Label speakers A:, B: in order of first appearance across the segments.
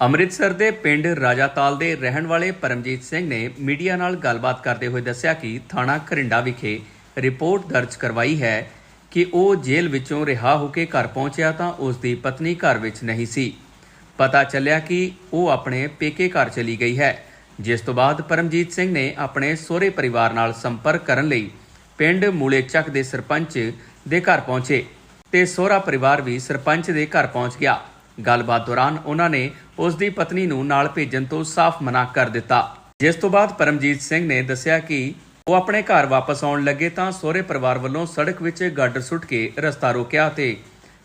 A: ਅੰਮ੍ਰਿਤਸਰ ਦੇ ਪਿੰਡ ਰਾਜਾਤਾਲ ਦੇ ਰਹਿਣ ਵਾਲੇ ਪਰਮਜੀਤ ਸਿੰਘ ਨੇ ਮੀਡੀਆ ਨਾਲ ਗੱਲਬਾਤ ਕਰਦੇ ਹੋਏ ਦੱਸਿਆ ਕਿ ਥਾਣਾ ਘਰਿੰਡਾ ਵਿਖੇ ਰਿਪੋਰਟ ਦਰਜ ਕਰਵਾਈ ਹੈ ਕਿ ਉਹ ਜੇਲ੍ਹ ਵਿੱਚੋਂ ਰਿਹਾ ਹੋ ਕੇ ਘਰ ਪਹੁੰਚਿਆ ਤਾਂ ਉਸ ਦੀ ਪਤਨੀ ਘਰ ਵਿੱਚ ਨਹੀਂ ਸੀ। ਪਤਾ ਚੱਲਿਆ ਕਿ ਉਹ ਆਪਣੇ ਪੇਕੇ ਘਰ ਚਲੀ ਗਈ ਹੈ, ਜਿਸ ਤੋਂ ਬਾਅਦ ਪਰਮਜੀਤ ਸਿੰਘ ਨੇ ਆਪਣੇ ਸਹੁਰੇ ਪਰਿਵਾਰ ਨਾਲ ਸੰਪਰਕ ਕਰਨ ਲਈ ਪਿੰਡ ਮੂਲੇ ਚੱਕ ਦੇ ਸਰਪੰਚ ਦੇ ਘਰ ਪਹੁੰਚੇ ਤੇ ਸਹੁਰਾ ਪਰਿਵਾਰ ਵੀ ਸਰਪੰਚ ਦੇ ਘਰ ਪਹੁੰਚ ਗਿਆ। ਗੱਲਬਾਤ ਦੌਰਾਨ ਉਹਨਾਂ ਨੇ ਉਸ ਦੀ ਪਤਨੀ ਨੂੰ ਨਾਲ ਭੇਜਣ ਤੋਂ ਸਾਫ਼ ਮਨਾ ਕਰ ਦਿੱਤਾ। ਜਿਸ ਤੋਂ ਬਾਅਦ ਪਰਮਜੀਤ ਸਿੰਘ ਨੇ ਦੱਸਿਆ ਕਿ ਉਹ ਆਪਣੇ ਘਰ ਵਾਪਸ ਆਉਣ ਲੱਗੇ ਤਾਂ ਸਹੁਰੇ ਪਰਿਵਾਰ ਵੱਲੋਂ ਸੜਕ ਵਿੱਚ ਗਾਡਰ ਸੁੱਟ ਕੇ ਰਸਤਾ ਰੋਕਿਆ ਤੇ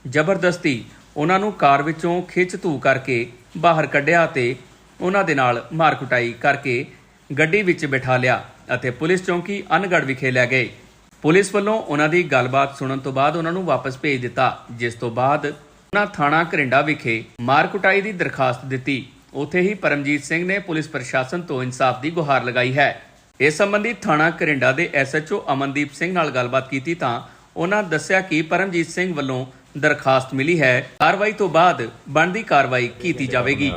A: ਜ਼ਬਰਦਸਤੀ ਉਹਨਾਂ ਨੂੰ ਕਾਰ ਵਿੱਚੋਂ ਖਿੱਚ ਧੂ ਕਰਕੇ ਬਾਹਰ ਕੱਢਿਆ ਤੇ ਉਹਨਾਂ ਦੇ ਨਾਲ ਮਾਰ ਕੁਟਾਈ ਕਰਕੇ ਗੱਡੀ ਵਿੱਚ ਬਿਠਾ ਲਿਆ ਅਤੇ ਪੁਲਿਸ ਚੌਂਕੀ ਅਨਗੜ ਵਿਖੇ ਲੈ ਗਏ। ਪੁਲਿਸ ਵੱਲੋਂ ਉਹਨਾਂ ਦੀ ਗੱਲਬਾਤ ਸੁਣਨ ਤੋਂ ਬਾਅਦ ਉਹਨਾਂ ਨੂੰ ਵਾਪਸ ਭੇਜ ਦਿੱਤਾ, ਜਿਸ ਤੋਂ ਬਾਅਦ ਉਹਨਾਂ ਥਾਣਾ ਘਰਿੰਡਾ ਵਿਖੇ ਮਾਰ ਕੁਟਾਈ ਦੀ ਦਰਖਾਸਤ ਦਿੱਤੀ। ਉੱਥੇ ਹੀ ਪਰਮਜੀਤ ਸਿੰਘ ਨੇ ਪੁਲਿਸ ਪ੍ਰਸ਼ਾਸਨ ਤੋਂ ਇਨਸਾਫ ਦੀ ਗੁਹਾਰ ਲਗਾਈ ਹੈ। ਇਸ ਸੰਬੰਧੀ ਥਾਣਾ ਘਰਿੰਡਾ ਦੇ ਐਸਐਚਓ ਅਮਨਦੀਪ ਸਿੰਘ ਨਾਲ ਗੱਲਬਾਤ ਕੀਤੀ ਤਾਂ ਉਹਨਾਂ ਦੱਸਿਆ ਕਿ ਪਰਮਜੀਤ ਸਿੰਘ ਵੱਲੋਂ ਦਰਖਾਸਤ ਮਿਲੀ ਹੈ। ਕਾਰਵਾਈ ਤੋਂ ਬਾਅਦ ਬਣਦੀ ਕਾਰਵਾਈ ਕੀਤੀ ਜਾਵੇਗੀ।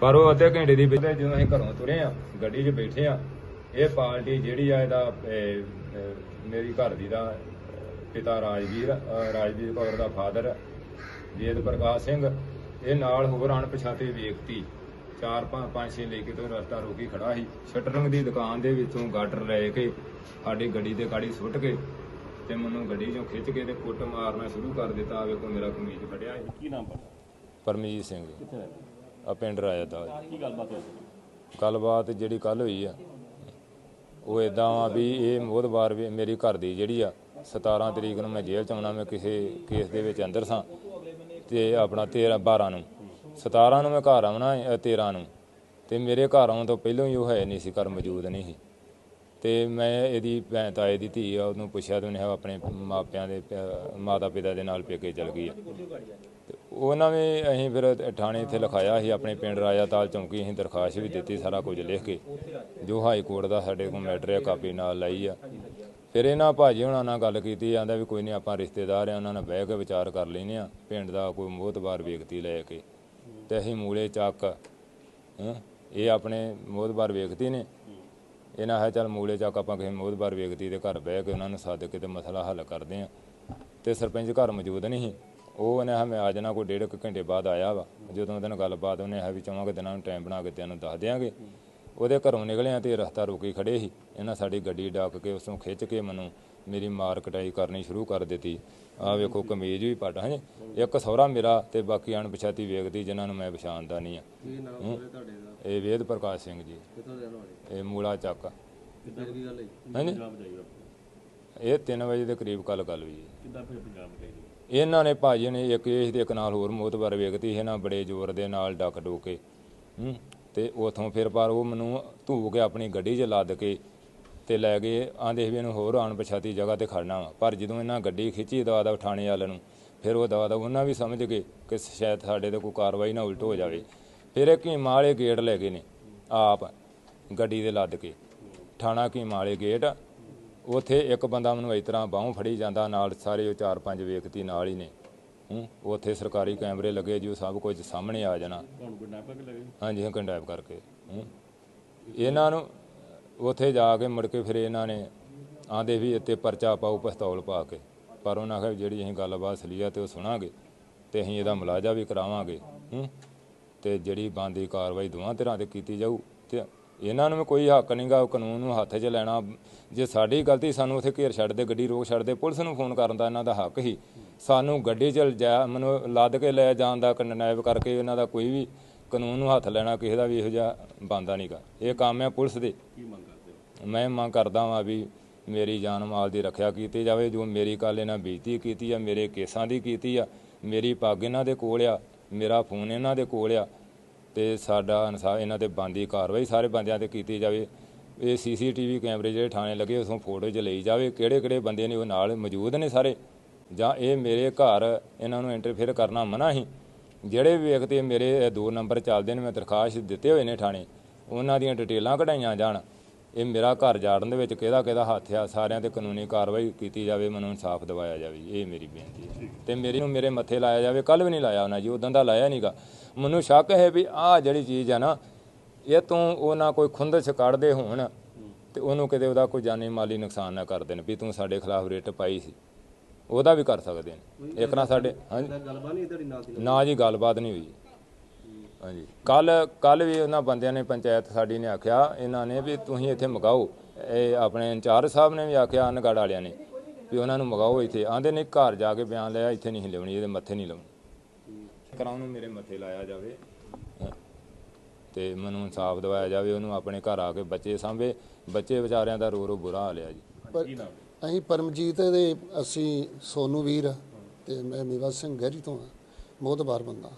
B: ਪਰ ਉਹ ਅੱਧੇ ਘੰਟੇ ਦੀ ਵਿੱਚ ਜਦੋਂ ਅਸੀਂ ਘਰੋਂ ਤੁਰੇ ਆ, ਗੱਡੀ 'ਚ ਬੈਠੇ ਆ, ਇਹ ਪਾਰਟੀ ਜਿਹੜੀ ਆ ਇਹਦਾ ਮੇਰੀ ਘਰ ਦੀ ਦਾ ਪਿਤਾ ਰਾਜਵੀਰ ਰਾਜਵੀਰ ਕੌਰ ਦਾ ਫਾਦਰ ਵੇਦ ਪ੍ਰਕਾਸ਼ ਸਿੰਘ ਇਹ ਨਾਲ ਹੋਰ ਅਣਪਛਾਤੇ ਵਿਅਕਤੀ ਚਾਰ ਪੰਜ ਪੰਜ ਛੇ ਲੈ ਕੇ ਤੋਂ ਰਸਤਾ ਰੋਕੀ ਖੜਾ ਸੀ। ਸ਼ਟਰਿੰਗ ਦੀ ਦੁਕਾਨ ਦੇ ਵਿੱਚੋਂ ਗਾਟਰ ਲੈ ਕੇ ਸਾਡੀ ਗੱਡੀ ਤੇ ਗਾੜੀ ਸੁੱਟ ਕੇ ਤੇ ਮੈਨੂੰ ਗੱਡੀ 'ਚੋਂ ਖਿੱਚ ਕੇ ਤੇ ਕੁੱਟ ਮਾਰਨਾ ਸ਼ੁਰੂ ਕਰ ਦਿੱਤਾ। ਵੇਖੋ ਮੇਰਾ ਕਮੀਜ਼ ਫੜਿਆ ਸੀ।
C: ਕੀ ਨਾਮ ਪਤਾ
B: ਪਰਮਜੀਤ ਸਿੰਘ।
C: ਕਿੱਥੇ ਰਹਿੰਦੇ
B: ਆ ਪਿੰਡ ਰਾਇਆ ਦਾ
C: ਕੀ ਗੱਲਬਾਤ ਹੋਈ?
B: ਗੱਲਬਾਤ ਜਿਹੜੀ ਕੱਲ ਹੋਈ ਆ ਉਹ ਇਦਾਂ ਆ ਵੀ ਇਹ ਮੋਦਵਾਰ ਵੀ ਮੇਰੀ ਘਰ ਦੀ ਜਿਹੜੀ ਆ 17 ਤਰੀਕ ਨੂੰ ਮੈਂ ਜੇਲ੍ਹ ਚ ਆਉਣਾ ਮੈਂ ਕਿਸੇ ਕੇਸ ਦੇ ਵਿੱਚ ਅੰਦਰ ਸਾਂ। ਤੇ ਆਪਣਾ 13 12 ਨੂੰ। 17 ਨੂੰ ਮੈਂ ਘਰ ਆਉਣਾ 13 ਨੂੰ। ਤੇ ਮੇਰੇ ਘਰ ਆਉਣ ਤੋਂ ਪਹਿਲਾਂ ਹੀ ਉਹ ਹੈ ਨਹੀਂ ਸੀ, ਘਰ ਮੌਜੂਦ ਨਹੀਂ ਸੀ। ਤੇ ਮੈਂ ਇਹਦੀ ਭੈਣ ਤਾਏ ਦੀ ਧੀ ਆ, ਉਹਨੂੰ ਪੁੱਛਿਆ ਤੇ ਉਹਨੇ ਆਪਣੇ ਮਾਪਿਆਂ ਦੇ ਮਾਤਾ ਪਿਤਾ ਦੇ ਨਾਲ ਪੇਕੇ ਚਲ ਗਈ ਆ। ਤੇ ਉਹਨਾਂ ਨੇ ਅਸੀਂ ਫਿਰ ਥਾਣੇ ਇੱਥੇ ਲਿਖਾਇਆ ਸੀ, ਆਪਣੇ ਪਿੰਡ ਰਾਜਾਤਾਲ ਚੌਂਕੀ ਅਸੀਂ ਦਰਖਾਸਤ ਵੀ ਦਿੱਤੀ ਸਾਰਾ ਕੁਝ ਲਿਖ ਕੇ। ਜੋ ਹਾਈ ਕੋਰਟ ਦਾ ਸਾਡੇ ਕੋਲ ਮੈਟਰ ਆ, ਕਾਪੀ ਨਾਲ ਲਈ ਆ। ਫਿਰ ਇਹਨਾਂ ਭਾਜੀ ਹੁਣਾਂ ਨਾਲ ਗੱਲ ਕੀਤੀ ਜਾਂਦਾ ਵੀ ਕੋਈ ਨਹੀਂ ਆਪਾਂ ਰਿਸ਼ਤੇਦਾਰ ਆ ਉਹਨਾਂ ਨਾਲ ਬਹਿ ਕੇ ਵਿਚਾਰ ਕਰ ਲੈਨੇ ਆ ਪਿੰਡ ਦਾ ਕੋਈ ਮੋਹਤਬਾਰ ਵਿਅਕਤੀ ਲੈ ਕੇ। ਤੇ ਅਸੀਂ ਮੂਲੇ ਚੱਕ ਹੈਂ, ਇਹ ਆਪਣੇ ਮੋਹਤਬਾਰ ਵਿਅਕਤੀ ਨੇ। ਇਹਨਾਂ ਹੈ ਚੱਲ ਮੂਲੇ ਚੱਕ ਆਪਾਂ ਕਿਸੇ ਮੋਹਤਬਾਰ ਵਿਅਕਤੀ ਦੇ ਘਰ ਬਹਿ ਕੇ ਉਹਨਾਂ ਨੂੰ ਸੱਦ ਕੇ ਤੇ ਮਸਲਾ ਹੱਲ ਕਰਦੇ ਆ। ਤੇ ਸਰਪੰਚ ਘਰ ਮੌਜੂਦ ਨਹੀਂ ਸੀ। ਉਹ ਉਹਨੇ ਆ ਮੈਂ ਆ ਜਾਣਾ ਕੋਈ ਡੇਢ ਕੁ ਘੰਟੇ ਬਾਅਦ ਆਇਆ ਵਾ। ਜਦੋਂ ਉਹਦੇ ਨਾਲ ਗੱਲਬਾਤ ਉਹਨੇ ਹੈ ਵੀ ਚਾਹਾਂ ਕਿ ਦਿਨਾਂ ਨੂੰ ਟਾਈਮ ਬਣਾ ਕੇ ਤੈਨੂੰ ਦੱਸ ਦਿਆਂਗੇ। ਉਹਦੇ ਘਰੋਂ ਨਿਕਲਿਆ ਤੇ ਰਸਤਾ ਰੋਕੀ ਖੜੇ ਸੀ। ਇਹਨਾਂ ਸਾਡੀ ਗੱਡੀ ਡਾਕ ਕੇ ਉਸ ਨੂੰ ਖਿੱਚ ਕੇ ਮੈਨੂੰ ਮੇਰੀ ਮਾਰ ਕਟਾਈ ਕਰਨੀ ਸ਼ੁਰੂ ਕਰ ਦਿੱਤੀ। ਆ ਵੇਖੋ ਕਮੀਜ਼ ਵੀ ਪੱਟ ਹਾਂ? ਇੱਕ ਸਹੁਰਾ ਮੇਰਾ ਤੇ ਬਾਕੀ ਅਣਪਛਾਤੀ ਵੇਖਦੀ ਜਿਨ੍ਹਾਂ ਨੂੰ ਮੈਂ ਪਛਾਣਦਾ ਨਹੀਂ ਆ
D: ਕੀ ਨਾਮ
B: ਹੂੰ।
D: ਹੈ ਤੁਹਾਡੇ ਦਾ?
B: ਇਹ ਵੇਦ ਪ੍ਰਕਾਸ਼ ਸਿੰਘ ਜੀ।
D: ਕਿੱਥੋਂ ਦੇ ਰਹਿਣ ਵਾਲੇ?
B: ਇਹ ਮੂਲਾ ਚੱਕ।
D: ਕਿੱਦਾਂ ਦੀ ਗੱਲ ਹੈ
B: ਹਾਂਜੀ
C: ਪੰਜਾਬ ਜਾਈਓ
B: ਇਹ 3 ਵਜੇ ਦੇ ਕਰੀਬ ਕੱਲ ਗੱਲ ਹੋਈ ਜੀ।
C: ਕਿੱਦਾਂ ਫਿਰ ਪੰਜਾਬ ਗਏ
B: ਇਹਨਾਂ ਨੇ ਭਾਜੀ ਨੇ ਇੱਕ ਇਹ ਤੇ ਇੱਕ ਨਾਲ ਹੋਰ ਮੋਤਬਰ ਵਿਅਕਤੀ ਇਹਨਾਂ ਬੜੇ ਜ਼ੋਰ ਦੇ ਨਾਲ ਡੱਕ ਡੋਕੇ ਹੂੰ? ਤੇ ਉਥੋਂ ਫਿਰ ਪਰ ਉਹ ਮੈਨੂੰ ਧੂ ਕੇ ਆਪਣੀ ਗੱਡੀ 'ਚ ਲੱਦ ਕੇ ਤੇ ਲੈ ਗਏ, ਆਂਦੇ ਵੀ ਇਹਨੂੰ ਹੋਰ ਅਣਪਛਾਤੀ ਜਗ੍ਹਾ ਤੇ ਖੜਨਾ ਵਾ। ਪਰ ਜਦੋਂ ਇਹਨਾਂ ਗੱਡੀ ਖਿੱਚੀ ਦਵਾ ਦਾ ਥਾਣੇ ਵਾਲਿਆਂ ਨੂੰ, ਫਿਰ ਉਹ ਦਵਾ ਦਾ ਉਹਨਾਂ ਵੀ ਸਮਝ ਗਏ ਕਿ ਸ਼ਾਇਦ ਸਾਡੇ ਤੇ ਕੋਈ ਕਾਰਵਾਈ ਨਾ ਉਲਟ ਹੋ ਜਾਵੇ। ਫਿਰ ਇਹ ਕੀਮਾ ਵਾਲੇ ਗੇਟ ਲੈ ਗਏ ਨੇ, ਆਪ ਗੱਡੀ ਦੇ ਲੱਦ ਕੇ। ਥਾਣਾ ਕੀਮਾ ਵਾਲੇ ਗੇਟ, ਉਥੇ ਇੱਕ ਬੰਦਾ ਮੈਨੂੰ ਇਸ ਤਰ੍ਹਾਂ ਬਾਹੋਂ ਫੜੀ ਜਾਂਦਾ, ਨਾਲ ਸਾਰੇ ਉਹ ਚਾਰ ਪੰਜ ਵਿਅਕਤੀ ਨਾਲ ਹੀ ਨੇ। ਹੂੰ ਉਥੇ ਸਰਕਾਰੀ ਕੈਮਰੇ ਲੱਗੇ ਜੋ ਸਭ ਕੁਝ ਸਾਹਮਣੇ ਆ ਜਾਣਾ।
C: ਲੱਗੇ?
B: ਹਾਂਜੀ ਹਾਂ ਕੰਡੈਪ ਕਰਕੇ ਹੂੰ। ਇਹਨਾਂ ਨੂੰ ਉਥੇ ਜਾ ਕੇ ਮੁੜ ਕੇ ਫਿਰ ਇਹਨਾਂ ਨੇ ਆਂਦੇ ਵੀ ਇੱਥੇ ਪਰਚਾ ਪਾਓ ਪਿਸਤੌਲ ਪਾ ਕੇ। ਪਰ ਉਹਨਾਂ ਆਖਿਆ ਜਿਹੜੀ ਅਸੀਂ ਗੱਲਬਾਤ ਸਲੀਆ ਤੇ ਉਹ ਸੁਣਾਂਗੇ ਤੇ ਅਸੀਂ ਇਹਦਾ ਮੁਲਾਜ਼ਾ ਵੀ ਕਰਾਵਾਂਗੇ ਹੂੰ। ਤੇ ਜਿਹੜੀ ਬੰਦੀ ਕਾਰਵਾਈ ਦੋਵਾਂ ਤਰ੍ਹਾਂ ਤੇ ਕੀਤੀ ਜਾਊ ਤੇ ਇਹਨਾਂ ਨੂੰ ਕੋਈ ਹੱਕ ਨਹੀਂਗਾ ਕਾਨੂੰਨ ਨੂੰ ਹੱਥ 'ਚ ਲੈਣਾ। ਜੇ ਸਾਡੀ ਗਲਤੀ ਸਾਨੂੰ ਉੱਥੇ ਘੇਰ ਛੱਡਦੇ ਗੱਡੀ ਰੋਕ ਛੱਡਦੇ ਪੁਲਿਸ ਨੂੰ ਫੋਨ ਕਰਨ ਦਾ ਇਹਨਾਂ ਦਾ ਹੱਕ ਹੀ। ਸਾਨੂੰ ਗੱਡੀ 'ਚ ਜਾ ਮੈਨੂੰ ਲੱਦ ਕੇ ਲੈ ਜਾਣ ਦਾ ਕੰਡਨੈਪ ਕਰਕੇ ਇਹਨਾਂ ਦਾ ਕੋਈ ਵੀ ਕਾਨੂੰਨ ਨੂੰ ਹੱਥ ਲੈਣਾ ਕਿਸੇ ਦਾ ਵੀ ਇਹੋ ਜਿਹਾ ਬੰਦਾ ਨਹੀਂਗਾ ਇਹ ਕੰਮ ਹੈ ਪੁਲਿਸ ਦੇ।
C: ਕੀ ਮੰਗ ਕਰਦੇ ਹੋ?
B: ਮੈਂ ਮੰਗ ਕਰਦਾ ਵਾਂ ਵੀ ਮੇਰੀ ਜਾਨ ਮਾਲ ਦੀ ਰੱਖਿਆ ਕੀਤੀ ਜਾਵੇ ਜੋ ਮੇਰੀ ਕੱਲ ਇਹਨਾਂ ਬੇਇੱਜ਼ਤੀ ਕੀਤੀ ਆ ਮੇਰੇ ਕੇਸਾਂ ਦੀ ਕੀਤੀ ਆ ਮੇਰੀ ਪੱਗ ਇਹਨਾਂ ਦੇ ਕੋਲ ਆ ਮੇਰਾ ਫੋਨ ਇਹਨਾਂ ਦੇ ਕੋਲ ਆ ਤੇ ਸਾਡਾ ਇਨਸਾਫ ਇਹਨਾਂ ਤੇ ਬੰਦੀ ਕਾਰਵਾਈ ਸਾਰੇ ਬੰਦਿਆਂ ਤੇ ਕੀਤੀ ਜਾਵੇ। ਇਹ ਸੀਸੀਟੀਵੀ ਕੈਮਰੇ ਜਿਹੜੇ ਥਾਣੇ ਲੱਗੇ ਉਸੋਂ ਫੋਟੋ 'ਚ ਲਈ ਜਾਵੇ। ਕਿਹੜੇ ਕਿਹੜੇ ਬੰਦੇ ਨੇ ਉਹ ਨਾਲ ਮੌਜੂਦ ਨੇ ਸਾਰੇ। ਜਾਂ ਇਹ ਮੇਰੇ ਘਰ ਇਹਨਾਂ ਨੂੰ ਇੰਟਰਫੇਅਰ ਕਰਨਾ ਮਨਾ ਹੀ। ਜਿਹੜੇ ਵੀ ਵਿਅਕਤੀ ਮੇਰੇ ਦੋ ਨੰਬਰ ਚੱਲਦੇ ਨੇ ਮੈਂ ਦਰਖਾਸਤ ਦਿੱਤੇ ਹੋਏ ਨੇ ਥਾਣੇ ਉਹਨਾਂ ਦੀਆਂ ਡਿਟੇਲਾਂ ਕਢਾਈਆਂ ਜਾਣ। ਇਹ ਮੇਰਾ ਘਰ ਜਾੜਨ ਦੇ ਵਿੱਚ ਕਿਹਦਾ ਕਿਹਦਾ ਹੱਥ ਆ ਸਾਰਿਆਂ ਤੇ ਕਾਨੂੰਨੀ ਕਾਰਵਾਈ ਕੀਤੀ ਜਾਵੇ ਮੈਨੂੰ ਇਨਸਾਫ ਦਿਵਾਇਆ ਜਾਵੇ। ਇਹ ਮੇਰੀ ਬੇਨਤੀ ਹੈ। ਤੇ ਮੇਰੀ ਨੂੰ ਮੇਰੇ ਮੱਥੇ ਲਾਇਆ ਜਾਵੇ ਕੱਲ ਵੀ ਨਹੀਂ ਲਾਇਆ ਉਹਨਾਂ ਜੀ ਉਦੋਂ ਦਾ ਲਾਇਆ ਨਹੀਂਗਾ ਮੈਨੂੰ ਸ਼ੱਕ ਹੈ ਵੀ ਆਹ ਜਿਹੜੀ ਚੀਜ਼ ਆ ਨਾ ਇਹ ਤੋਂ ਉਹ ਨਾ ਕੋਈ ਖੁੰਦਸ਼ ਕੱਢਦੇ ਹੋਣ ਤੇ ਉਹਨੂੰ ਕਿਤੇ ਉਹਦਾ ਕੋਈ ਜਾਨੀ ਮਾਲੀ ਨੁਕਸਾਨ ਨਾ ਕਰ ਦੇਣ ਵੀ ਤੂੰ ਸਾਡੇ ਖਿਲਾਫ ਰਿਟ ਪਾਈ ਸੀ। ਉਹਦਾ ਵੀ ਕਰ ਸਕਦੇ ਨੇ। ਇੱਕ ਨਾ ਸਾਡੇ ਹਾਂਜੀ।
D: ਤਾਂ ਗੱਲਬਾਤ ਨਹੀਂ ਤੁਹਾਡੀ ਨਾਲ ਦੀ ਨਾਲ।
B: ਨਾ ਜੀ ਗੱਲਬਾਤ ਨਹੀਂ ਹੋਈ ਹਾਂਜੀ। ਕੱਲ ਕੱਲ ਵੀ ਉਹਨਾਂ ਬੰਦਿਆਂ ਨੇ ਪੰਚਾਇਤ ਸਾਡੀ ਨੇ ਆਖਿਆ ਇਹਨਾਂ ਨੇ ਵੀ ਤੁਸੀਂ ਇੱਥੇ ਮਗਾਓ। ਇਹ ਆਪਣੇ ਇੰਚਾਰਜ ਸਾਹਿਬ ਨੇ ਵੀ ਆਖਿਆ ਅਨਗੜ ਵਾਲਿਆਂ ਨੇ ਵੀ ਉਹਨਾਂ ਨੂੰ ਮਗਾਓ ਇੱਥੇ। ਆਂਦੇ ਨੇ ਘਰ ਜਾ ਕੇ ਬਿਆਨ ਲਿਆ ਇੱਥੇ ਨਹੀਂ ਲਿਆਉਣੀ ਇਹਦੇ ਮੱਥੇ ਨਹੀਂ ਲਾਉਣੀ। ਕਰਾਉਣ ਨੂੰ ਮੇਰੇ ਮੱਥੇ ਲਾਇਆ ਜਾਵੇ। ਤੇ ਮੈਨੂੰ ਇਨਸਾਫ ਦਿਵਾਇਆ ਜਾਵੇ ਉਹਨੂੰ ਆਪਣੇ ਘਰ ਆ ਕੇ ਬੱਚੇ ਸਾਂਭੇ। ਬੱਚੇ ਵਿਚਾਰਿਆਂ ਦਾ ਰੋ ਰੋ ਬੁਰਾ ਹਾਲ ਆ ਜੀ।
E: ਪਰ ਅਸੀਂ ਪਰਮਜੀਤ ਦੇ, ਅਸੀਂ ਸੋਨੂ ਵੀਰ ਤੇ ਮੈਂ ਮੇਵਾ ਸਿੰਘ ਗਹਿਰੀ ਤੋਂ ਹਾਂ ਮੋਹਤਬਾਰ ਬੰਦਾ।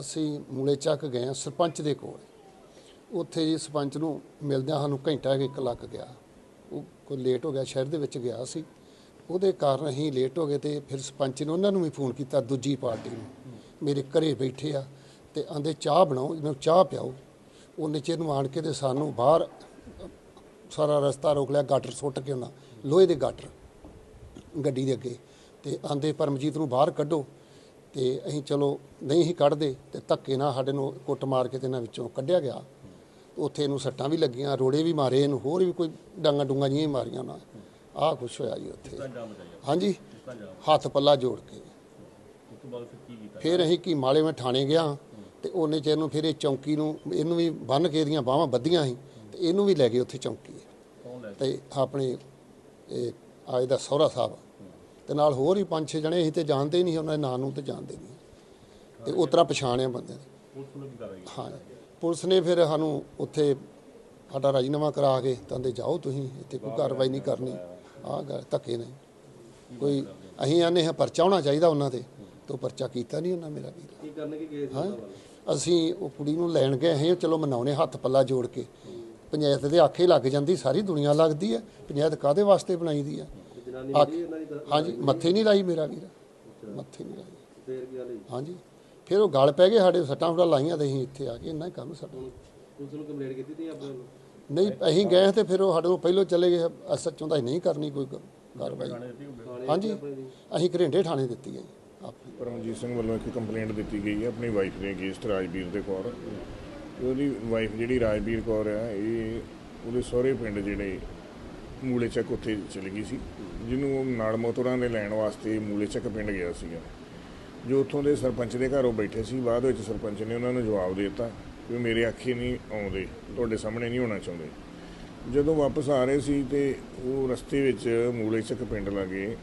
E: ਅਸੀਂ ਮੂਲੇ ਚੱਕ ਗਏ ਹਾਂ ਸਰਪੰਚ ਦੇ ਕੋਲ। ਉੱਥੇ ਜੀ ਸਰਪੰਚ ਨੂੰ ਮਿਲਦਿਆਂ ਸਾਨੂੰ ਘੰਟਾ ਇੱਕ ਲੱਗ ਗਿਆ। ਉਹ ਕੋਈ ਲੇਟ ਹੋ ਗਿਆ, ਸ਼ਹਿਰ ਦੇ ਵਿੱਚ ਗਿਆ ਸੀ। ਉਹਦੇ ਕਾਰਨ ਅਸੀਂ ਲੇਟ ਹੋ ਗਏ ਤੇ ਫਿਰ ਸਰਪੰਚ ਨੇ ਉਹਨਾਂ ਨੂੰ ਵੀ ਫੋਨ ਕੀਤਾ ਦੂਜੀ ਪਾਰਟੀ ਨੂੰ। ਮੇਰੇ ਘਰੇ ਬੈਠੇ ਆ ਤੇ ਆਂਦੇ, ਚਾਹ ਬਣਾਓ, ਇਹਨੂੰ ਚਾਹ ਪਿਆਓ। ਉਹਨੇ ਚਿਰ ਨੂੰ ਆਣ ਕੇ ਤੇ ਸਾਨੂੰ ਬਾਹਰ ਸਾਰਾ ਰਸਤਾ ਰੋਕ ਲਿਆ, ਗਾਟਰ ਸੁੱਟ ਕੇ ਉਹਨਾਂ ਲੋਹੇ ਦੇ ਗਾਟਰ ਗੱਡੀ ਦੇ ਅੱਗੇ ਤੇ ਆਂਦੇ ਪਰਮਜੀਤ ਨੂੰ ਬਾਹਰ ਕੱਢੋ ਤੇ ਅਸੀਂ ਚਲੋ ਨਹੀਂ ਹੀ ਕੱਢਦੇ ਤੇ ਧੱਕੇ ਨਾਲ ਸਾਡੇ ਨੂੰ ਕੁੱਟ ਮਾਰ ਕੇ ਤੇ ਇਹਨਾਂ ਵਿੱਚੋਂ ਕੱਢਿਆ ਗਿਆ। ਉੱਥੇ ਇਹਨੂੰ ਸੱਟਾਂ ਵੀ ਲੱਗੀਆਂ ਰੋੜੇ ਵੀ ਮਾਰੇ ਇਹਨੂੰ ਹੋਰ ਵੀ ਕੋਈ ਡਾਂਗਾ ਡੂੰਗਾ ਜਿਹੀਆਂ ਹੀ ਮਾਰੀਆਂ ਉਹਨਾਂ ਆਹ ਕੁਛ ਹੋਇਆ ਜੀ ਉੱਥੇ। ਹਾਂਜੀ। ਹੱਥ ਪੱਲਾ ਜੋੜ ਕੇ।
C: ਫਿਰ
E: ਅਸੀਂ ਕੀ ਮਾਲੇ ਮੈਂ ਥਾਣੇ ਗਿਆ ਤੇ ਉਹਨੇ ਚਿਰ ਨੂੰ ਫਿਰ ਇਹ ਚੌਂਕੀ ਨੂੰ ਇਹਨੂੰ ਵੀ ਬੰਨ ਕੇ ਇਹਦੀਆਂ ਬਾਹਾਂ ਬੱਧੀਆਂ ਸੀ ਤੇ ਇਹਨੂੰ ਵੀ ਲੈ ਗਏ ਉੱਥੇ ਚੌਂਕੀ। ਤੇ ਆਪਣੇ ਇਹ ਆਏ ਦਾ ਸਹੁਰਾ ਸਾਹਿਬ। ਤੇ ਨਾਲ ਹੋਰ ਹੀ ਪੰਜ ਛੇ ਜਣੇ ਅਸੀਂ ਤੇ ਜਾਣਦੇ ਹੀ ਨਹੀਂ ਉਹਨਾਂ ਦੇ ਨਾਂ ਨੂੰ ਤੇ ਜਾਣਦੇ ਨਹੀਂ ਤੇ ਉਸ ਤਰ੍ਹਾਂ ਪਛਾਣਿਆ ਬੰਦਿਆਂ ਦੀ
C: ਪੁਲਿਸ ਨੂੰ ਹੈ
E: ਹਾਂ ਪੁਲਿਸ ਨੇ ਫਿਰ ਸਾਨੂੰ ਉੱਥੇ ਸਾਡਾ ਰਾਜੀਨਾਮਾ ਕਰਾ ਕੇ ਕਹਿੰਦੇ ਜਾਓ ਤੁਸੀਂ ਇੱਥੇ ਕੋਈ ਕਾਰਵਾਈ ਨਹੀਂ ਕਰਨੀ। ਆਹ ਗੱਲ ਧੱਕੇ ਨੇ ਕੋਈ ਅਸੀਂ ਆਨੇ ਹਾਂ ਪਰਚਾ ਹੋਣਾ ਚਾਹੀਦਾ ਉਹਨਾਂ ਤੇ। ਤੇ ਉਹ ਪਰਚਾ ਕੀਤਾ ਨਹੀਂ ਉਹਨਾਂ ਮੇਰਾ ਵੀਰ।
D: ਕੀ ਕਰਨ ਕੀ ਗਏ
E: ਹਾਂ ਅਸੀਂ ਉਹ ਕੁੜੀ ਨੂੰ ਲੈਣ ਗਏ ਅਸੀਂ ਚਲੋ ਮਨਾਉਣੇ ਹੱਥ ਪੱਲਾ ਜੋੜ ਕੇ। ਪੰਚਾਇਤ ਦੇ ਆਖੇ ਲੱਗ ਜਾਂਦੀ ਸਾਰੀ ਦੁਨੀਆ ਲੱਗਦੀ ਹੈ ਪੰਚਾਇਤ ਕਾਦੇ ਵਾਸਤੇ ਬਣਾਈ ਦੀ ਹੈ? ਆਖ- ਹਾਂਜੀ ਮੱਥੇ ਨਹੀਂ ਲਾਈ ਮੇਰਾ ਵੀਰ ਮੱਥੇ ਨਹੀਂ ਲਾਈ।
D: ਫੇਰ ਕੀ ਹੋਈ
E: ਹਾਂਜੀ ਫਿਰ ਉਹ ਗਲ ਪੈ ਗਏ ਸਾਡੇ ਸੱਟਾਂ ਫੁੱਟਾਂ ਲਾਈਆਂ ਤੇ ਅਸੀਂ ਇੱਥੇ ਆ ਕੇ ਇੰਨਾ ਹੀ ਕੰਮ ਸਾਡਾ।
D: ਪੁਲਿਸ ਨੂੰ ਕੰਪਲੇਂਟ ਕੀਤੀ ਤੀ ਆਪਣੇ ਵੱਲੋਂ?
E: ਨਹੀਂ ਅਸੀਂ ਗਏ ਤੇ ਫਿਰ ਉਹ ਸਾਡੇ ਕੋਲ ਪਹਿਲੋਂ ਚਲੇ ਗਏ ਐਸਐਚਓ ਦਾ ਨਹੀਂ ਕਰਨੀ ਕੋਈ ਕ- ਕਾਰਵਾਈ। ਹਾਂਜੀ ਅਸੀਂ ਘਰਿੰਡੇ ਥਾਣੇ ਦਿੱਤੀ ਹੈ ਜੀ ਆਪ।
F: ਪਰਮਜੀਤ ਸਿੰਘ ਵੱਲੋਂ ਇੱਕ ਕੰਪਲੇਂਟ ਦਿੱਤੀ ਗਈ ਹੈ ਆਪਣੀ ਵਾਈਫ ਦੇ ਅਗੇਂਸਟ ਰਾਜਵੀਰ ਦੇ ਤੇ ਉਹਦੀ ਵਾਈਫ ਜਿਹੜੀ ਰਾਜਵੀਰ ਕੌਰ ਆ, ਇਹ ਉਹਦੇ ਸਹੁਰੇ ਪਿੰਡ ਜਿਹੜੇ ਮੂਲੇ ਚੱਕ ਉੱਥੇ ਚਲੀ ਗਈ ਸੀ, ਜਿਹਨੂੰ ਉਹ ਨਾਲ ਮੋਤਰਾਂ ਦੇ ਲੈਣ ਵਾਸਤੇ ਮੂਲੇ ਚੱਕ ਪਿੰਡ ਗਿਆ ਸੀਗਾ। ਜੋ ਉੱਥੋਂ ਦੇ ਸਰਪੰਚ ਦੇ ਘਰੋਂ ਬੈਠੇ ਸੀ, ਬਾਅਦ ਵਿੱਚ ਸਰਪੰਚ ਨੇ ਉਹਨਾਂ ਨੂੰ ਜਵਾਬ ਦੇ ਦਿੱਤਾ ਕਿ ਮੇਰੇ ਆਖੇ ਨਹੀਂ ਆਉਂਦੇ, ਤੁਹਾਡੇ ਸਾਹਮਣੇ ਨਹੀਂ ਹੋਣਾ ਚਾਹੁੰਦੇ। ਜਦੋਂ ਵਾਪਸ ਆ ਰਹੇ ਸੀ ਤੇ ਉਹ ਰਸਤੇ ਵਿੱਚ ਮੂਲੇ ਚੱਕ ਪਿੰਡ ਲਾਗੇ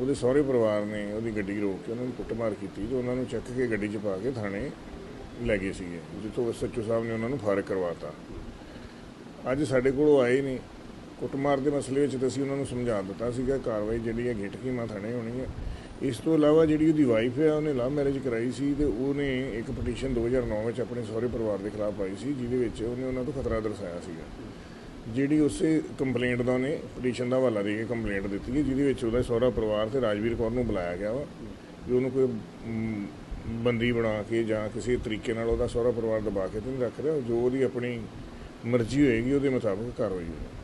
F: ਉਹਦੇ ਸਹੁਰੇ ਪਰਿਵਾਰ ਨੇ ਉਹਦੀ ਗੱਡੀ ਰੋਕ ਕੇ ਉਹਨਾਂ ਨੂੰ ਕੁੱਟਮਾਰ ਕੀਤੀ ਤੇ ਉਹਨਾਂ ਨੂੰ ਚੱਕ ਕੇ ਗੱਡੀ 'ਚ ਪਾ ਕੇ ਥਾਣੇ ਲੈ ਗਏ ਸੀਗੇ। ਜਿੱਥੋਂ ਐਸਐਚਓ ਸਾਹਿਬ ਨੇ ਉਹਨਾਂ ਨੂੰ ਫਾਰਗ ਕਰਵਾਤਾ। ਅੱਜ ਸਾਡੇ ਕੋਲ ਉਹ ਆਏ ਨੇ ਕੁੱਟਮਾਰ ਦੇ ਮਸਲੇ ਵਿੱਚ ਤਾਂ ਅਸੀਂ ਉਹਨਾਂ ਨੂੰ ਸਮਝਾ ਦਿੱਤਾ ਸੀਗਾ, ਕਾਰਵਾਈ ਜਿਹੜੀ ਹੈ ਗਿਟਕੀਮਾ ਥਾਣੇ ਹੋਣੀ ਹੈ। ਇਸ ਤੋਂ ਇਲਾਵਾ ਜਿਹੜੀ ਉਹਦੀ ਵਾਈਫ ਹੈ, ਉਹਨੇ ਲਵ ਮੈਰਿਜ ਕਰਾਈ ਸੀ ਤੇ ਉਹਨੇ ਇੱਕ ਪਟੀਸ਼ਨ 2009 ਵਿੱਚ ਆਪਣੇ ਸਹੁਰੇ ਪਰਿਵਾਰ ਦੇ ਖਿਲਾਫ ਪਾਈ ਸੀ, ਜਿਹਦੇ ਵਿੱਚ ਉਹਨੇ ਉਹਨਾਂ ਤੋਂ ਖਤਰਾ ਦਰਸਾਇਆ ਸੀਗਾ। ਜਿਹੜੀ ਉਸੇ ਕੰਪਲੇਂਟ ਦਾ ਉਹਨੇ ਪਟੀਸ਼ਨ ਦਾ ਹਵਾਲਾ ਦੇ ਕੇ ਕੰਪਲੇਂਟ ਦਿੱਤੀ ਜਿਹਦੇ ਵਿੱਚ ਉਹਦਾ ਸਹੁਰਾ ਪਰਿਵਾਰ ਤੇ ਰਾਜਵੀਰ ਕੌਰ ਨੂੰ ਬੁਲਾਇਆ ਗਿਆ ਵਾ, ਵੀ ਉਹਨੂੰ ਕੋਈ ਬੰਦੀ ਬਣਾ ਕੇ ਜਾਂ ਕਿਸੇ ਤਰੀਕੇ ਨਾਲ ਉਹਦਾ ਸਹੁਰਾ ਪਰਿਵਾਰ ਦਬਾ ਕੇ ਤੇ ਨਹੀਂ ਰੱਖ ਰਿਹਾ। ਜੋ ਉਹਦੀ ਆਪਣੀ ਮਰਜ਼ੀ ਹੋਏਗੀ, ਉਹਦੇ ਮੁਤਾਬਕ ਕਾਰਵਾਈ ਹੋਵੇਗੀ